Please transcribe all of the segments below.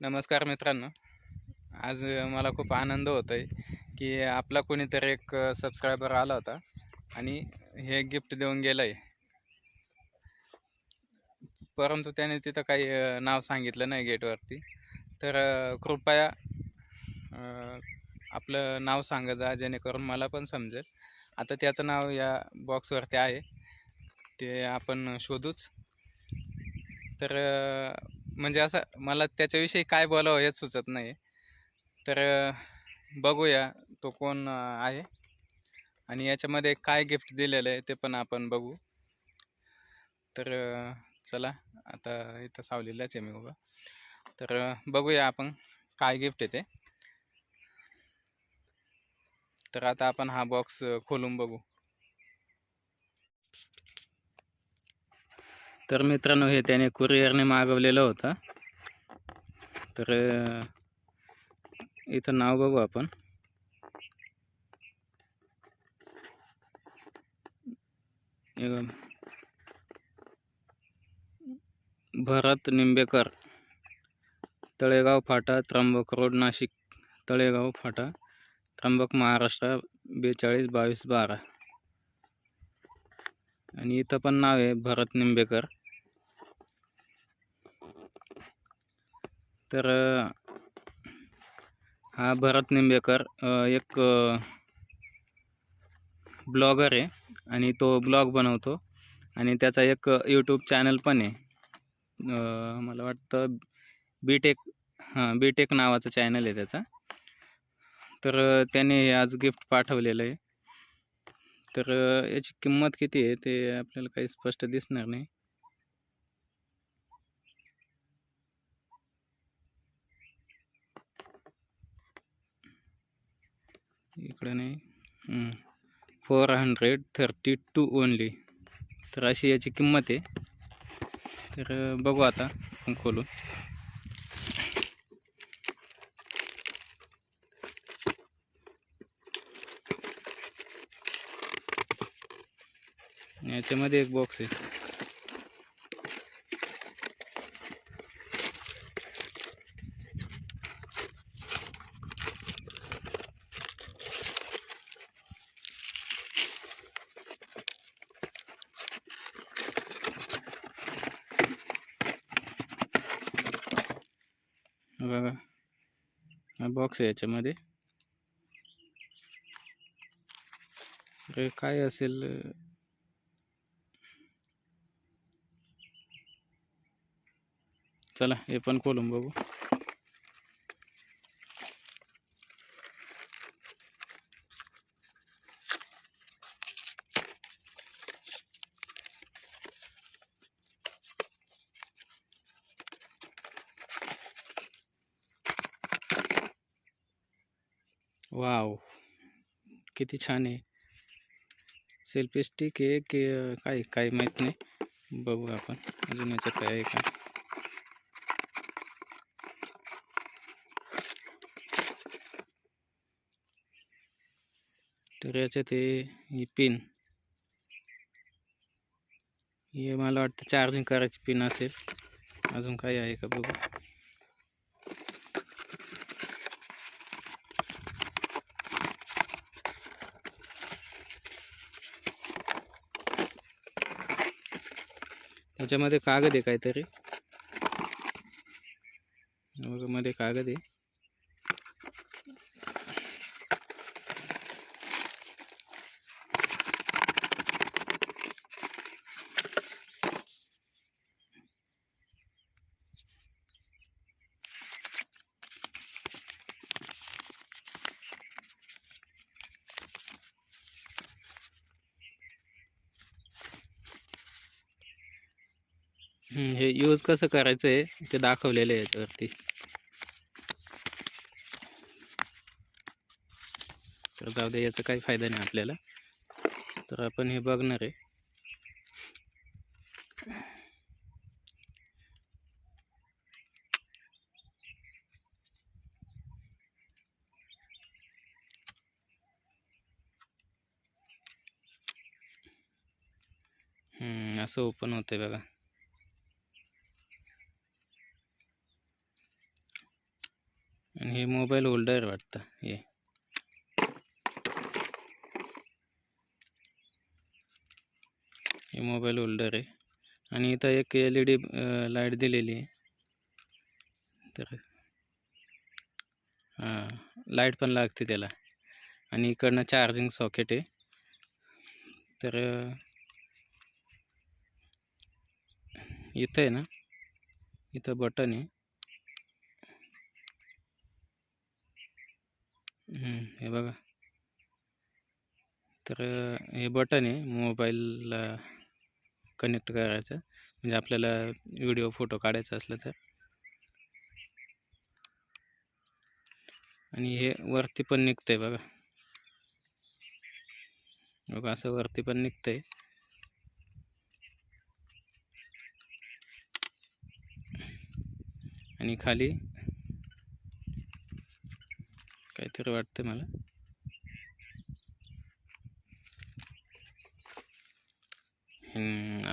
नमस्कार मित्रांनो. आज मला खूप आनंद होत आहे की आपला कोणीतरी एक सबस्क्रायबर आला होता आणि हे गिफ्ट देऊन गेलं आहे परंतु त्याने तिथं काही नाव सांगितलं नाही गेटवरती तर कृपया आपलं नाव सांगा जा जेणेकरून मला पण समजेल. आता त्याचं नाव या बॉक्सवरती आहे. ते आपण शोधूच. तर म्हणजे असं मला त्याच्याविषयी काय बोलावं हेच सुचत नाही तर बघूया तो कोण आहे. आणि याच्यामध्ये काय गिफ्ट दिलेलं आहे ते पण आपण बघू. तर चला आता इथं सावलीलाच आहे मी उभा. तर बघूया आपण काय गिफ्ट येते तर आता आपण हा बॉक्स खोलून बघू. तर मित्रांनो हे त्याने कुरिअरने मागवलेलं होतं. तर इथं नाव बघू आपण. भरत निंबेकर तळेगाव फाटा त्र्यंबक रोड नाशिक तळेगाव फाटा त्र्यंबक महाराष्ट्र बेचाळीस बावीस बारा. आणि इथं पण नाव आहे भरत निंबेकर. तर हा भरत निंबेकर एक ब्लॉगर आहे आणि तो ब्लॉग बनवतो आणि त्याचा एक यूट्यूब चॅनल पण आहे. मला वाटतं बीटेक हां बीटेक नावाचं चॅनल आहे त्याचा. तर त्याने हे आज गिफ्ट पाठवलेलं आहे. तर याची किंमत किती आहे ते आपल्याला काही स्पष्ट दिसणार नाही. इकडे नाही. Four hundred thirty two only तर अशी याची किंमत आहे. तर बघू आता खोलून. याच्यामध्ये एक बॉक्स आहे. बघा. हा बॉक्स आहे याच्यामध्ये. काय असेल? चला हे पण खोलून बघू. वाव, किती छान आहे. सेल्फी स्टिक आहे की, काय काय माहीत नाही. बघू आपण अजून याच्यात काय आहे का. तर याच्यात ही पिन हे मला वाटतं चार्जिंग करायची पिन असेल. अजून काही आहे का बघू. त्याच्यामध्ये कागद आहे काहीतरी. मध्ये कागद आहे. हे यूज कसं करायचं आहे ते दाखवलेलं आहे याच्यावरती. तर जाऊ दे याचा काही फायदा नाही आपल्याला. तर आपण हे बघणार आहे. असं ओपन होतं बघा. हे मोबाईल होल्डर वाटतं हे. हे मोबाईल होल्डर आहे. आणि इथं एक एल ई डी लाइट दिलेली आहे. तर हां लाइट पण लागते त्याला. आणि इकडनं चार्जिंग सॉकेट आहे. तर इथं आहे ना? इथं बटन आहे. हे बघा. तर हे बटन आहे मोबाईलला कनेक्ट करायचं. म्हणजे आपल्याला व्हिडिओ फोटो काढायचा असला तर. आणि हे वरती पण निघतंय बघा. बघा असं वरती पण निघतंय. आणि खाली काहीतरी वाटतं मला.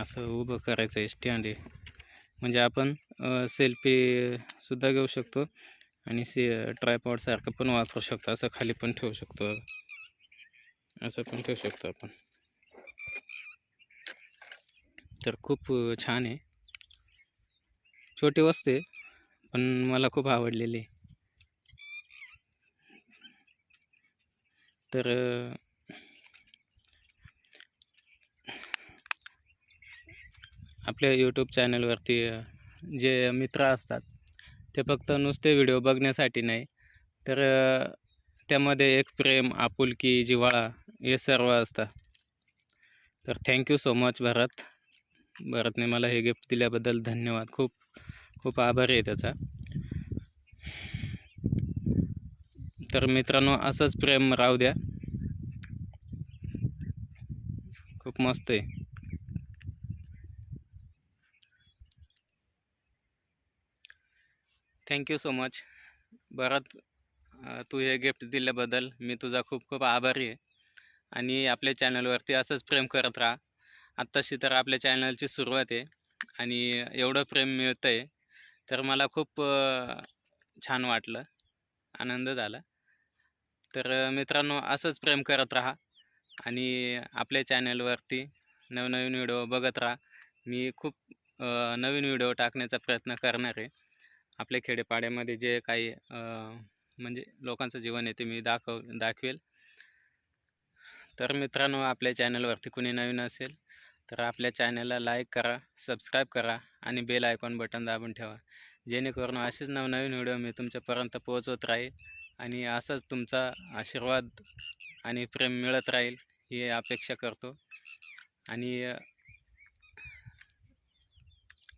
असं उभं करायचं आहे स्टँड आहे म्हणजे आपण सेल्फीसुद्धा घेऊ शकतो आणि से ट्रायपॉडसारखं पण वापरू शकतो. असं खाली पण ठेवू शकतो. असं पण ठेवू शकतो आपण. तर खूप छान आहे. छोटी वस्तू आहे पण मला खूप आवडलेली आहे. तर आपल्या यूट्यूब चॅनलवरती जे मित्र असतात ते फक्त नुसते व्हिडिओ बघण्यासाठी नाही तर त्यामध्ये एक प्रेम आपुलकी जिव्हाळा हे सर्व असतं. तर thank you so much Bharat. भरतने मला हे गिफ्ट दिल्याबद्दल धन्यवाद. खूप खूप आभारी आहे त्याचा. तर मित्रांनो असंच प्रेम राहू द्या. खूप मस्त आहे. Thank you so much Bharat तू हे गिफ्ट दिल्याबद्दल मी तुझा खूप खूप आभारी आहे. आणि आपल्या चॅनलवरती असंच प्रेम करत राहा. आत्ताशी तर आपल्या चॅनलची सुरुवात आहे. आणि एवढं प्रेम मिळतं आहे तर मला खूप छान वाटलं. आनंद झाला. तर मित्रांनो असंच प्रेम करत राहा आणि आपल्या चॅनलवरती नवनवीन व्हिडिओ बघत राहा. मी खूप नवीन व्हिडिओ टाकण्याचा प्रयत्न करणार आहे. आपल्या खेडेपाड्यामध्ये जे काही म्हणजे लोकांचं जीवन आहे ते मी दाखव दाखवेल. तर मित्रांनो आपल्या चॅनलवरती कुणी नवीन असेल तर आपल्या चॅनलला लाईक करा सबस्क्राईब करा आणि बेल आयकॉन बटन दाबून ठेवा. जेणेकरून असेच नवनवीन व्हिडिओ मी तुमच्यापर्यंत पोहोचवत राहील. आणि असाच तुमचा आशीर्वाद आणि प्रेम मिळत राहील ही अपेक्षा करतो. आणि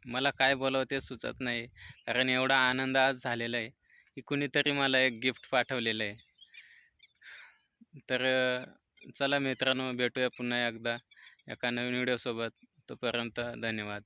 मला काय बोलावं ते सुचत नाही कारण एवढा आनंद आज झालेला आहे की कुणीतरी मला एक गिफ्ट पाठवलेलं आहे. तर चला मित्रांनो भेटूया पुन्हा एकदा एका नवीन व्हिडिओसोबत तोपर्यंत धन्यवाद.